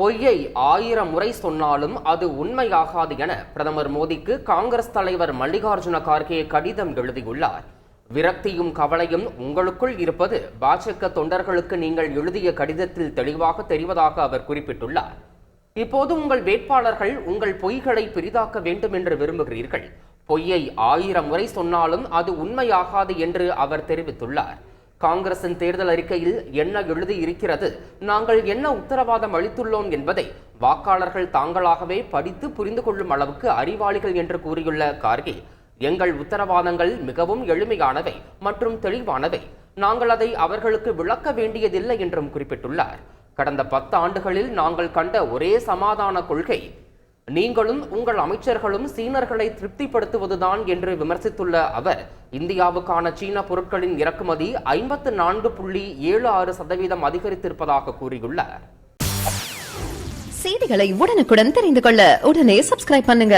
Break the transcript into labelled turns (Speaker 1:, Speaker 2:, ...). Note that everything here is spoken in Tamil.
Speaker 1: பொய்யை ஆயிரம் முறை சொன்னாலும் அது உண்மையாகாது என பிரதமர் மோடிக்கு காங்கிரஸ் தலைவர் மல்லிகார்ஜுன கார்கே கடிதம் எழுதியுள்ளார். விரக்தியும் கவலையும் உங்களுக்குள் இருப்பது பாஜக தொண்டர்களுக்கு நீங்கள் எழுதிய கடிதத்தில் தெளிவாக தெரிவதாக அவர் குறிப்பிட்டுள்ளார். இப்போது உங்கள் வேட்பாளர்கள் உங்கள் பொய்களை பெரிதாக்க வேண்டும் என்று விரும்புகிறீர்கள். பொய்யை ஆயிரம் முறை சொன்னாலும் அது உண்மையாகாது என்று அவர் தெரிவித்துள்ளார். காங்கிரசின் தேர்தல் அறிக்கையில் என்ன எழுதி இருக்கிறது? நாங்கள் என்ன உத்தரவாதம் அளித்துள்ளோம் என்பதை வாக்காளர்கள் தாங்களாகவே படித்து புரிந்து கொள்ளும் அளவுக்கு அறிவாளிகள் என்று கூறியுள்ள கார்கே எங்கள் உத்தரவாதங்கள் மிகவும் எளிமையானவை மற்றும் தெளிவானவை. நாங்கள் அதை அவர்களுக்கு விளக்க வேண்டியதில்லை என்றும் குறிப்பிட்டுள்ளார். கடந்த பத்து ஆண்டுகளில் நாங்கள் கண்ட ஒரே சமாதான கொள்கை நீங்களும் உங்கள் அமைச்சர்களும் சீனர்களை திருப்திப்படுத்துவதுதான் என்று விமர்சித்துள்ள அவர் இந்தியாவுக்கான சீன பொருட்களின் இறக்குமதி ஐம்பத்து நான்கு புள்ளி ஏழு ஆறு சதவீதம் அதிகரித்திருப்பதாக கூறியுள்ளார்.
Speaker 2: செய்திகளை உடனுக்குடன் தெரிந்து கொள்ள உடனே சப்ஸ்கிரைப் பண்ணுங்க.